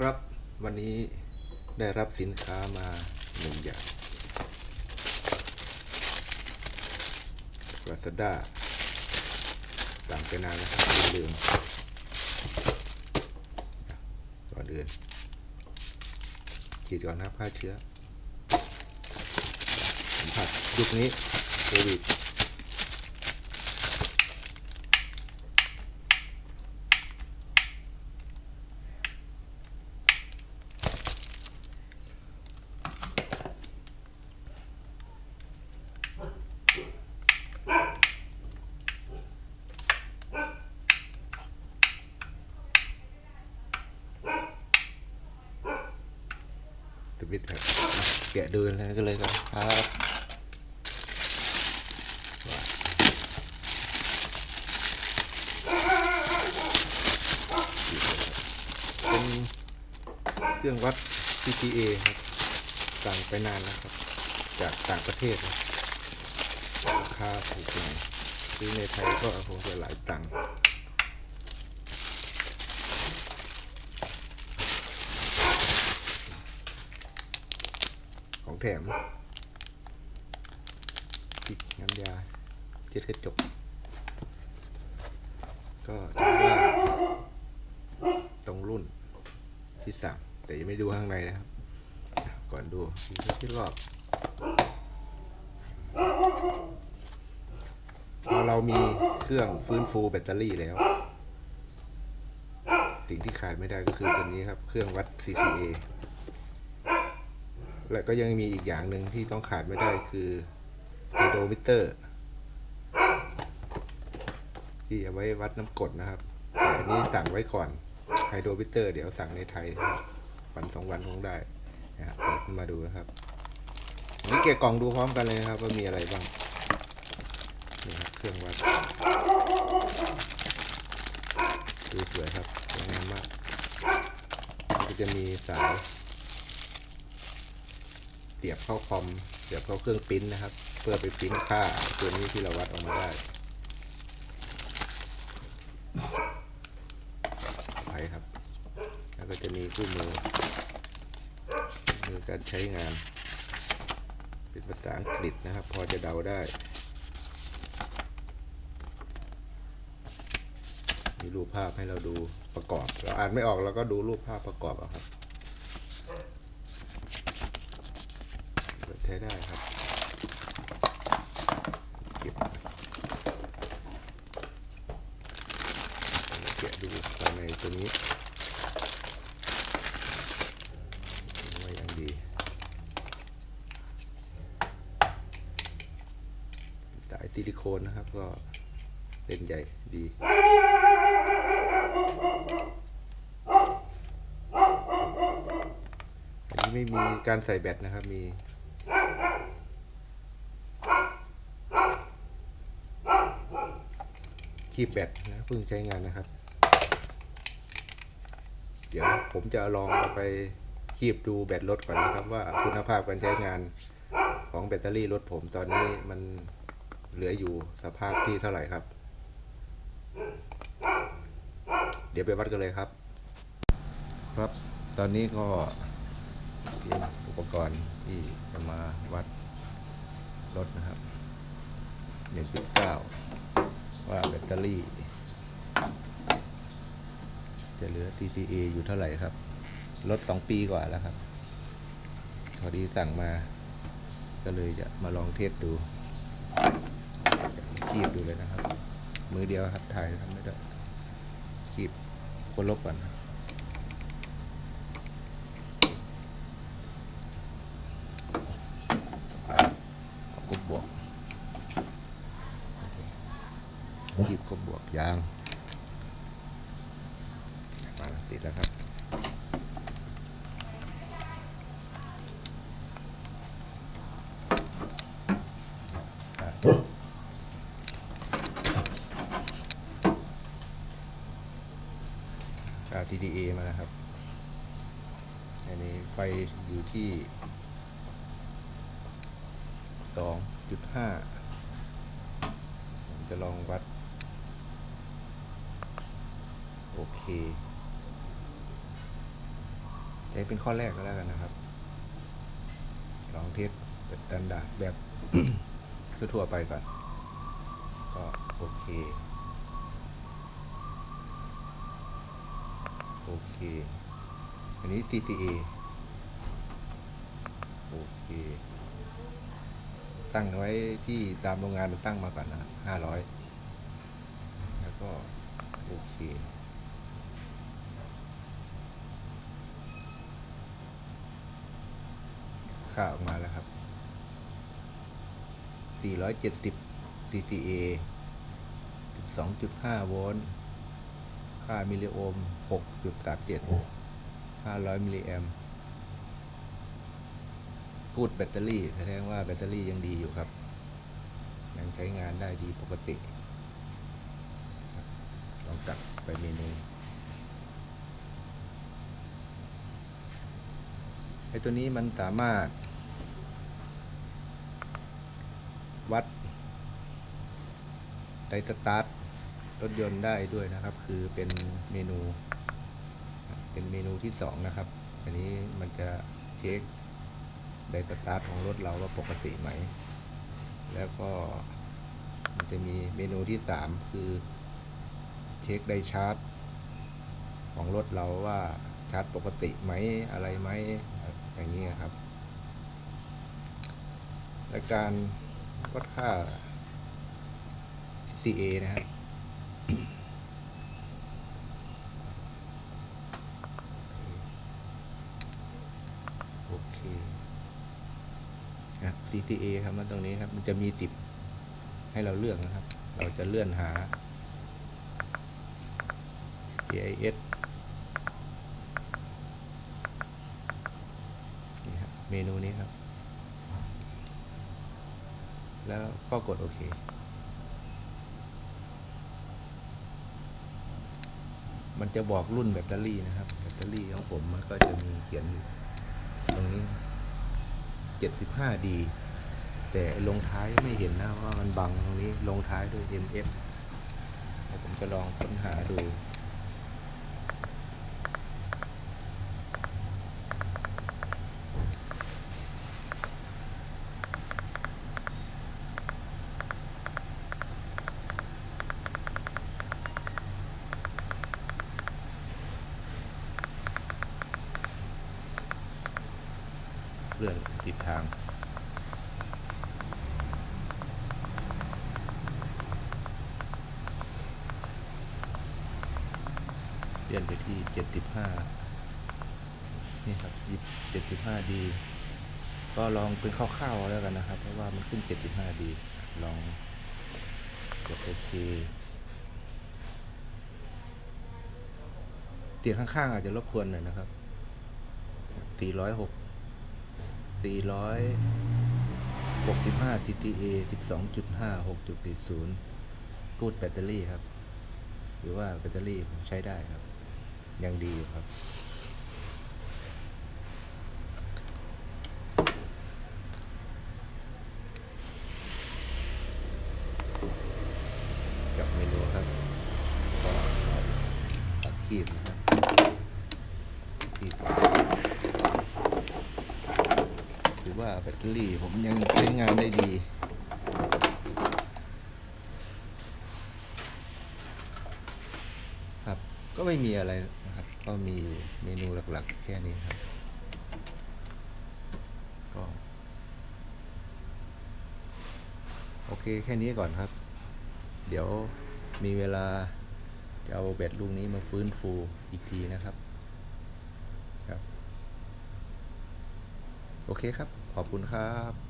ครับ วันนี้ได้รับสินค้ามาหนึ่งอย่าง Lazada สั่งไปนานแล้วครับลืมก่อนอื่นฉีดก่อนนะผ้าเชื้อสัมผัสยุคนี้โควิด วิดครับแกะดูกันเลยก็เลยครับครับเป็นเครื่องวัด CTA ครับสั่งไปนานแล้วครับ จากต่างประเทศราคาถูกหน่อยซื้อในไทยก็คงจะหลายตังค์ ของแถมพริกน้ำยาเช็ดกระจก ก็ถือว่าตรงรุ่นที่สั่งแต่ยังไม่ดูข้างในนะครับ ก่อนดูดูที่รอบพอเรามีเครื่องฟื้นฟูแบตเตอรี่แล้ว สิ่งที่ขาดไม่ได้ก็คือตัวนี้ครับ เครื่องวัด CCA และก็ยังมีอีกอย่างหนึ่งที่ต้องขาดไม่ได้คือไฮโดรมิเตอร์ ที่เอาไว้วัดน้ำกรดนะครับอันนี้สั่งไว้ก่อนไฮโดรมิเตอร์ เดี๋ยวสั่งในไทยวันสองวันคงได้นะครับเปิดขึ้นมาดูนะครับนนี้เกะกล่องดูพร้อมกันเลยนะครับ ว่ามีอะไรบ้างนี่ครับเครื่องวัดดูสวยครับสวยงามมากก็จะมีสาย สียบเข้าคอม เสียบเข้าเครื่องปริ้นนะครับ เพื่อไปปริ้นค่าตัวนี้ที่เราวัดออกมาได้ไปครับ แล้วก็จะมีคู่มือมือการใช้งาน เป็นภาษาอังกฤษนะครับ พอจะเดาได้ มีรูปภาพให้เราดูประกอบ เราอ่านไม่ออกเราก็ดูรูปภาพประกอบเอาครับ เปิด ใช้ได้ครับเก็บแกะดูภายในตัวนี้ไว้อย่างดีสายซิลิโคนนะครับก็เล่นใหญ่ดีอันนี้ไม่มีการใส่แบตนะครับมี คีบแบตนะเพิ่งใช้งานนะครับ เดี๋ยวผมจะลองเอาไปคีบดูแบตรถก่อนนะครับ ว่าคุณภาพการใช้งานของแบตเตอรี่รถผมตอนนี้มันเหลืออยู่สภาพที่เท่าไหร่ครับ เดี๋ยวไปวัดกันเลยครับ ครับตอนนี้ก็เตรียมอุปกรณ์ที่จะมาวัดรถนะครับ1.9 ว่าแบตเตอรี่ จะเหลือ TTA อยู่เท่าไหร่ครับรถ2ปีกว่าแล้วครับ พอดีสั่งมา ก็เลยจะมาลองเทสดูคีบดูเลยนะครับ มือเดียวครับถ่ายทำไม่ได้คีบคนลบก่อนครับกบบวก หยิบกบบวกยางมาติดแล้วครับอ่า TDA มานะครับ อันนี้ไฟอยู่ที่สองจุดห้าผมจะลองวัด โอเคช้เป็นข้อแรกก็แล้วกันนะครับ ลองเทสแบบสแตนดาแบบทั่วๆไปก่อน ก็โอเค โอเค อันนี้ TTA โอเค ตั้งไว้ที่ตามโรงงานมันตั้งมาก่อนนะห้าร้อยแล้วก็ โอเค ค่าออกมาแล้วครับ 470 TTA 12.5 โวลต์ ค่ามิลลิโอห์ม 6.37 500 มิลลิแอมป์พูดแบตเตอรี่ แสดงว่าแบตเตอรี่ยังดีอยู่ครับ ยังใช้งานได้ดีปกติ ลองกลับไปเมนู ไอตัวนี้มันสามารถ วัดไดสตาร์ทรถยนต์ได้ด้วยนะครับ คือเป็นเมนู เป็นเมนูที่สองนะครับ อันนี้มันจะเช็คไดสตาร์ทของรถเราว่าปกติไหม แล้วก็มันจะมีเมนูที่สามคือเช็คไดชาร์จของรถเราว่าชาร์จปกติไหมอะไรไหม อย่างนี้ครับ และการวัดค่า CA นะฮะโอเคอะ CTA ครับมาตรงนี้ครับ มันจะมีติดให้เราเลือกนะครับ เราจะเลื่อนหา GIS นี่ครับ เมนูนี้ครับ แล้วก็กดโอเค มันจะบอกรุ่นแบตเตอรี่นะครับ แบตเตอรี่ของผมมันก็จะมีเขียนอยู่ตรงนี้ 75D แต่ลงท้ายไม่เห็นนะว่ามันบังตรงนี้ลงท้ายด้วย MF ผมจะลองค้นหาดู เลื่อนทิศทาง เลื่อนไปที่เจ็ดสิบห้านี่ครับยิบเจ็ดสิบห้าดีก็ลองเป็นคร่าวๆเอาแล้วกันนะครับ เพราะว่ามันขึ้นเจ็ดสิบห้าดีลองกดโอเคเตียงข้างๆอาจจะรบกวนหน่อยนะครับสี่ร้อยหก 465 TTA 12.5 6.40กูดแบตเตอรี่ครับ หรือว่าแบตเตอรี่ใช้ได้ครับ ยังดีครับ กับเมนูครับก็ตัดขีดนะครับขีด ถือว่าแบตเตอรี่ผมยังใช้งานได้ดีครับก็ไม่มีอะไรนะครับ ก็มีอยู่เมนูหลักๆ แค่นี้ครับ ก็ โอเคแค่นี้ก่อนครับ เดี๋ยวมีเวลาจะเอาแบตลูกนี้มาฟื้นฟูอีกทีนะครับครับ โอเคครับ ขอบคุณครับ